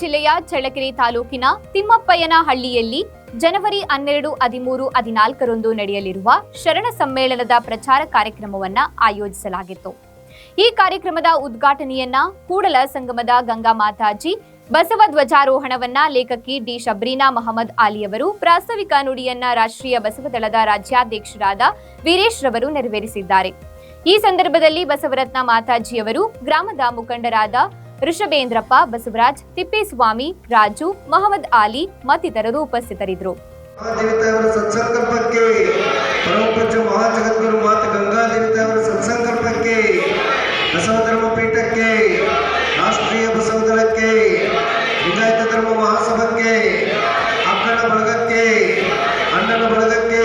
ಜಿಲ್ಲೆಯ ಚಳ್ಳಕೆರೆ ತಾಲೂಕಿನ ತಿಮ್ಮಪ್ಪಯ್ಯನ ಹಳ್ಳಿಯಲ್ಲಿ ಜನವರಿ ಹನ್ನೆರಡು, ಹದಿಮೂರು, ಹದಿನಾಲ್ಕರಂದು ನಡೆಯಲಿರುವ ಶರಣ ಸಮ್ಮೇಳನದ ಪ್ರಚಾರ ಕಾರ್ಯಕ್ರಮವನ್ನ ಆಯೋಜಿಸಲಾಗಿತ್ತು. ಈ ಕಾರ್ಯಕ್ರಮದ ಉದ್ಘಾಟನೆಯನ್ನ ಕೂಡಲ ಸಂಗಮದ ಗಂಗಾ ಮಾತಾಜಿ, ಬಸವ ಧ್ವಜಾರೋಹಣವನ್ನ ಲೇಖಕಿ ಡಿ ಶಬ್ರೀನಾ ಮಹಮ್ಮದ್ ಆಲಿಯವರು ಪ್ರಾಸ್ತಾವಿಕ ನುಡಿಯನ್ನ ರಾಷ್ಟ್ರೀಯ ಬಸವದಳದ ರಾಜ್ಯಾಧ್ಯಕ್ಷರಾದ ವೀರೇಶ್ ರವರು ನೆರವೇರಿಸಿದ್ದಾರೆ. ಈ ಸಂದರ್ಭದಲ್ಲಿ ಬಸವರತ್ನ ಮಾತಾಜಿಯವರು ಗ್ರಾಮದ ಮುಖಂಡರಾದ ಋಷಭೇಂದ್ರಪ್ಪ ಬಸವರಾಜ್ ತಿಪ್ಪೇಸ್ವಾಮಿ ರಾಜು ಮಹಮ್ಮದ್ ಆಲಿ ಮತ್ತಿತರರು ಉಪಸ್ಥಿತರಿದ್ದರು. ಬಳಗಕ್ಕೆ ಅಣ್ಣನ ಬಳಗಕ್ಕೆ